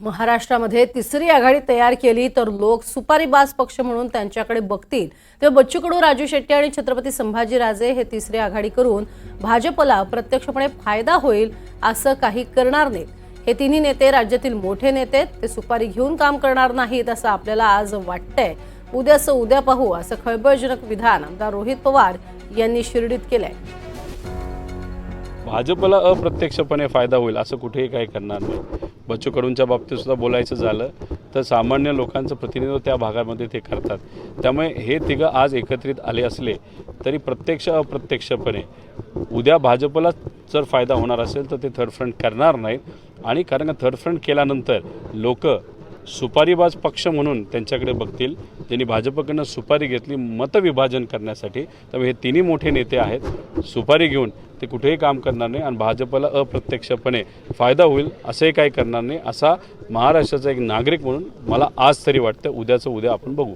महाराष्ट्रामध्ये तिसरी आघाडी तयार केली तर लोक सुपारीबाज पक्ष म्हणून त्यांच्याकडे बघतील. तेव्हा बच्चू कडू राजू शेट्टी आणि छत्रपती संभाजीराजे हे तिसरी आघाडी करून भाजपला प्रत्यक्षपणे फायदा होईल असं काही करणार नाहीत. हे तिन्ही नेते राज्यातील मोठे नेते आहेत. ते सुपारी घेऊन काम करणार नाहीत असं आपल्याला आज वाटतंय. उद्याचं उद्या पाहू असं खळबळजनक विधान आमदार रोहित पवार यांनी शिर्डीत केलंय. भाजपला अप्रत्यक्षपणे फायदा होईल असं कुठेही काही करणार नाही. बच्चू कडूंच्या बाबतीत सुद्धा बोलायचं झालं तर सामान्य लोकांचं प्रतिनिधित्व त्या भागामध्ये ते करतात. त्यामुळे हे तिघं आज एकत्रित आले असले तरी प्रत्यक्ष अप्रत्यक्षपणे उद्या भाजपला जर फायदा होणार असेल तर ते थर्ड फ्रंट करणार नाहीत. आणि कारण का थर्ड फ्रंट केल्यानंतर लोक सुपारीबाज पक्ष म्हणून त्यांच्याकडे बघतील. त्यांनी भाजपकडनं सुपारी घेतली मतविभाजन करण्यासाठी. त्यामुळे हे तिन्ही मोठे नेते आहेत. सुपारी घेऊन ते कुठेही काम करणार नाही आणि भाजपला अप्रत्यक्षपणे फायदा होईल असंही काही करणार नाही असा महाराष्ट्राचा एक नागरिक म्हणून मला आज तरी वाटतं. उद्याचं उद्या आपण बघू.